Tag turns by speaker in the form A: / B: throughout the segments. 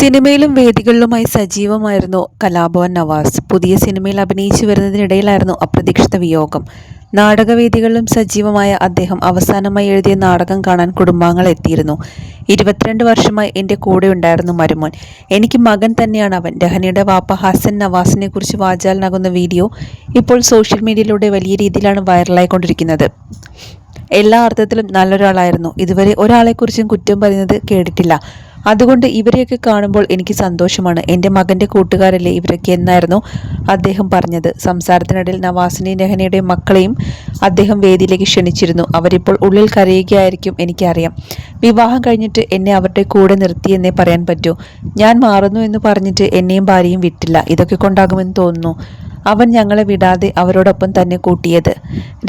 A: സിനിമയിലും വേദികളിലുമായി സജീവമായിരുന്നു കലാഭവൻ നവാസ്. പുതിയ സിനിമയിൽ അഭിനയിച്ചു വരുന്നതിനിടയിലായിരുന്നു അപ്രതീക്ഷിത വിയോഗം. നാടകവേദികളിലും സജീവമായ അദ്ദേഹം അവസാനമായി എഴുതിയ നാടകം കാണാൻ കുടുംബാംഗങ്ങൾ എത്തിയിരുന്നു. ഇരുപത്തിരണ്ട് വർഷമായി എന്റെ കൂടെ ഉണ്ടായിരുന്നു മരുമോൻ. എനിക്ക് മകൻ തന്നെയാണ് അവൻ. രഹനയുടെ വാപ്പ ഹസൻ നവാസിനെ കുറിച്ച് വാചാലനാകുന്ന വീഡിയോ ഇപ്പോൾ സോഷ്യൽ മീഡിയയിലൂടെ വലിയ രീതിയിലാണ് വൈറലായിക്കൊണ്ടിരിക്കുന്നത്. എല്ലാ അർത്ഥത്തിലും നല്ലൊരാളായിരുന്നു. ഇതുവരെ ഒരാളെക്കുറിച്ചും കുറ്റം പറയുന്നത് കേട്ടിട്ടില്ല. അതുകൊണ്ട് ഇവരെയൊക്കെ കാണുമ്പോൾ എനിക്ക് സന്തോഷമാണ്. എന്റെ മകന്റെ കൂട്ടുകാരല്ലേ ഇവരൊക്കെ എന്നായിരുന്നു അദ്ദേഹം പറഞ്ഞത്. സംസാരത്തിനിടയിൽ നവാസിനി നെഹനയുടെ മക്കളെയും അദ്ദേഹം വേദിയിലേക്ക് ക്ഷണിച്ചിരുന്നു. അവരിപ്പോൾ ഉള്ളിൽ കരയുകയായിരിക്കും എനിക്കറിയാം. വിവാഹം കഴിഞ്ഞിട്ട് എന്നെ അവരുടെ കൂടെ നിർത്തിയെന്നേ പറയാൻ പറ്റൂ. ഞാൻ മാറുന്നു എന്ന് പറഞ്ഞിട്ട് എന്നെയും ഭാര്യയും വിട്ടില്ല. ഇതൊക്കെ കൊണ്ടാകുമെന്ന് തോന്നുന്നു. അവൻ ഞങ്ങളെ വിടാതെ അവരോടൊപ്പം തന്നെ കൂട്ടിയത്.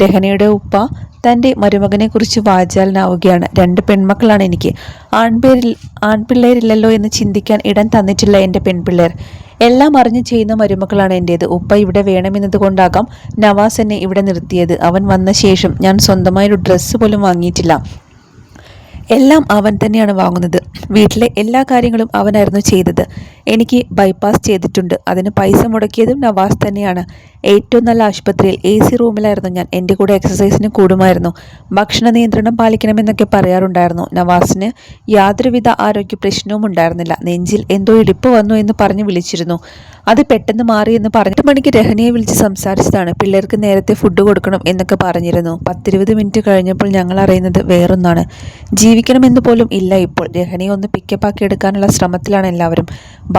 A: രഹനയുടെ ഉപ്പ തന്റെ മരുമകനെക്കുറിച്ച് വാചാലനാവുകയാണ്. രണ്ട് പെൺമക്കളാണ് എനിക്ക്. ആൺപേരിൽ ആൺപിള്ളേരില്ലല്ലോ എന്ന് ചിന്തിക്കാൻ ഇടം തന്നിട്ടില്ല എന്റെ പെൺപിള്ളേർ. എല്ലാം അറിഞ്ഞു ചെയ്യുന്ന മരുമക്കളാണ് എന്റേത് ഉപ്പ ഇവിടെ വേണമെന്നതുകൊണ്ടാകാം നവാസ് എന്നെ ഇവിടെ നിർത്തിയത്. അവൻ വന്ന ശേഷം ഞാൻ സ്വന്തമായൊരു ഡ്രസ്സ് പോലും വാങ്ങിയിട്ടില്ല. എല്ലാം അവൻ തന്നെയാണ് വാങ്ങുന്നത്. വീട്ടിലെ എല്ലാ കാര്യങ്ങളും അവനായിരുന്നു ചെയ്തത്. എനിക്ക് ബൈപ്പാസ് ചെയ്തിട്ടുണ്ട്. അതിന് പൈസ മുടക്കിയതും നവാസ് തന്നെയാണ്. ഏറ്റവും നല്ല ആശുപത്രിയിൽ എ സി റൂമിലായിരുന്നു ഞാൻ. എന്റെ കൂടെ എക്സസൈസിന് കൂടുമായിരുന്നു. ഭക്ഷണ നിയന്ത്രണം പാലിക്കണമെന്നൊക്കെ പറയാറുണ്ടായിരുന്നു. നവാസിന് യാതൊരുവിധ ആരോഗ്യ പ്രശ്നവും ഉണ്ടായിരുന്നില്ല. നെഞ്ചിൽ എന്തോ ഇടിപ്പ് വന്നു എന്ന് പറഞ്ഞ് വിളിച്ചിരുന്നു. അത് പെട്ടെന്ന് മാറി എന്ന് പറഞ്ഞിട്ട് മണിക്ക് രഹനയെ വിളിച്ച് സംസാരിച്ചതാണ്. പിള്ളേർക്ക് നേരത്തെ ഫുഡ് കൊടുക്കണം എന്നൊക്കെ പറഞ്ഞിരുന്നു. പത്തിരുപത് മിനിറ്റ് കഴിഞ്ഞപ്പോൾ ഞങ്ങൾ അറിയുന്നത് വേറൊന്നാണ്. ജീവിക്കണമെന്ന് പോലും ഇല്ല ഇപ്പോൾ. രഹനയെ ഒന്ന് പിക്കപ്പാക്കി എടുക്കാനുള്ള ശ്രമത്തിലാണ് എല്ലാവരും.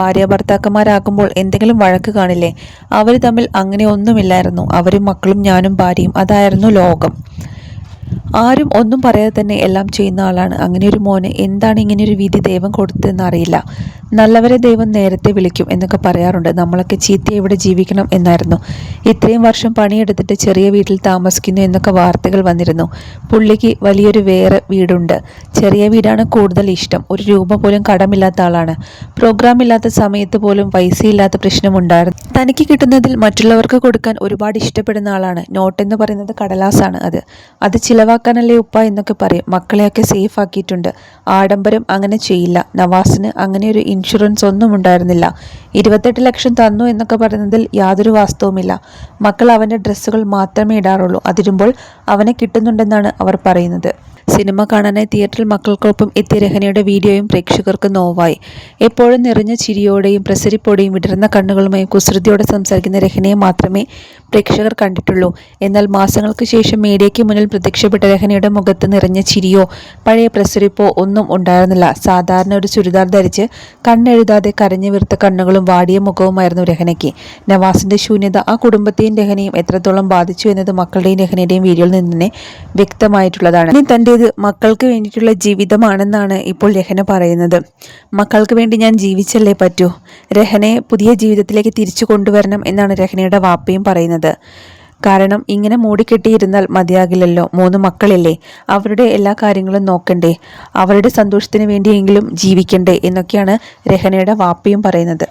A: ഭാര്യ ഭർത്താക്കന്മാരാകുമ്പോൾ എന്തെങ്കിലും വഴക്ക് കാണില്ലേ? അവർ തമ്മിൽ അങ്ങനെ ഒന്നുമില്ലായിരുന്നു. അവരും മക്കളും ഞാനും ഭാര്യയും. അതായിരുന്നു ലോകം. ആരും ഒന്നും പറയാതെ തന്നെ എല്ലാം ചെയ്യുന്ന ആളാണ്. അങ്ങനെ ഒരു മോന് എന്താണ് ഇങ്ങനെ ഒരു വിധി ദൈവം കൊടുത്തതെന്ന് അറിയില്ല. നല്ലവരെ ദൈവം നേരത്തെ വിളിക്കും എന്നൊക്കെ പറയാറുണ്ട്. നമ്മളൊക്കെ ചീത്ത ഇവിടെ ജീവിക്കണം എന്നായിരുന്നു. ഇത്രയും വർഷം പണിയെടുത്തിട്ട് ചെറിയ വീട്ടിൽ താമസിക്കുന്നു എന്നൊക്കെ വാർത്തകൾ വന്നിരുന്നു. പുള്ളിക്ക് വലിയൊരു വേറെ വീടുണ്ട്. ചെറിയ വീടാണ് കൂടുതൽ ഇഷ്ടം. ഒരു രൂപ പോലും കടമില്ലാത്ത ആളാണ്. പ്രോഗ്രാം ഇല്ലാത്ത സമയത്ത് പോലും പൈസയില്ലാത്ത പ്രശ്നമുണ്ടായിരുന്നു. തനിക്ക് കിട്ടുന്നതിൽ മറ്റുള്ളവർക്ക് കൊടുക്കാൻ ഒരുപാട് ഇഷ്ടപ്പെടുന്ന ആളാണ്. നോട്ട് എന്ന് പറയുന്നത് കടലാസാണ് അത്. അത് ചിലവാക്കാനല്ലേ ഉപ്പ എന്നൊക്കെ പറയും. മക്കളെയൊക്കെ സേഫ് ആക്കിയിട്ടുണ്ട്. ആഡംബരം അങ്ങനെ ചെയ്യില്ല. നവാസിന് അങ്ങനെ ഒരു ഇൻഷുറൻസ് ഒന്നും ഉണ്ടായിരുന്നില്ല. ഇരുപത്തെട്ട് ലക്ഷം തന്നു എന്നൊക്കെ പറയുന്നതിൽ യാതൊരു വാസ്തവുമില്ല. മക്കൾ അവന്റെ ഡ്രസ്സുകൾ മാത്രമേ ഇടാറുള്ളൂ. അതിരുമ്പോൾ അവനെ കിട്ടുന്നുണ്ടെന്നാണ് അവർ പറയുന്നത്. സിനിമ കാണാനായി തിയേറ്ററിൽ മക്കൾക്കൊപ്പം എത്തിയ രഹനയുടെ വീഡിയോയും പ്രേക്ഷകർക്ക് നോവായി. എപ്പോഴും നിറഞ്ഞ ചിരിയോടെയും പ്രസരിപ്പോടെയും വിടർന്ന കണ്ണുകളുമായും കുസൃതിയോടെ സംസാരിക്കുന്ന രഹനയെ മാത്രമേ പ്രേക്ഷകർ കണ്ടിട്ടുള്ളൂ. എന്നാൽ മാസങ്ങൾക്ക് ശേഷം മീഡിയയ്ക്ക് മുന്നിൽ പ്രത്യക്ഷപ്പെട്ട രഹനയുടെ മുഖത്ത് നിറഞ്ഞ ചിരിയോ പഴയ പ്രസരിപ്പോ ഒന്നും ഉണ്ടായിരുന്നില്ല. സാധാരണ ഒരു ചുരിദാർ ധരിച്ച് കണ്ണെഴുതാതെ കരഞ്ഞു വീർത്ത കണ്ണുകളും വാടിയ മുഖവുമായിരുന്നു രഹനയ്ക്ക്. നവാസിന്റെ ശൂന്യത ആ കുടുംബത്തെയും രഹനയും എത്രത്തോളം ബാധിച്ചു എന്നത് മക്കളുടെയും രഹനയുടെയും വീഡിയോയിൽ നിന്ന് തന്നെ വ്യക്തമായിട്ടുള്ളതാണ്. ഇനി തന്റേത് മക്കൾക്ക് വേണ്ടിയിട്ടുള്ള ജീവിതമാണെന്നാണ് ഇപ്പോൾ രഹന പറയുന്നത്. മക്കൾക്ക് വേണ്ടി ഞാൻ ജീവിച്ചല്ലേ പറ്റൂ? രഹനയെ പുതിയ ജീവിതത്തിലേക്ക് തിരിച്ചു കൊണ്ടുവരണം എന്നാണ് രഹനയുടെ വാപ്പയും പറയുന്നത്. കാരണം ഇങ്ങനെ മൂടിക്കെട്ടിയിരുന്നാൽ മതിയാകില്ലല്ലോ. മൂന്ന് മക്കളില്ലേ. അവരുടെ എല്ലാ കാര്യങ്ങളും നോക്കണ്ടേ. അവരുടെ സന്തോഷത്തിന് വേണ്ടിയെങ്കിലും ജീവിക്കണ്ടേ എന്നൊക്കെയാണ് രഹനയുടെ വാപ്പയും പറയുന്നത്.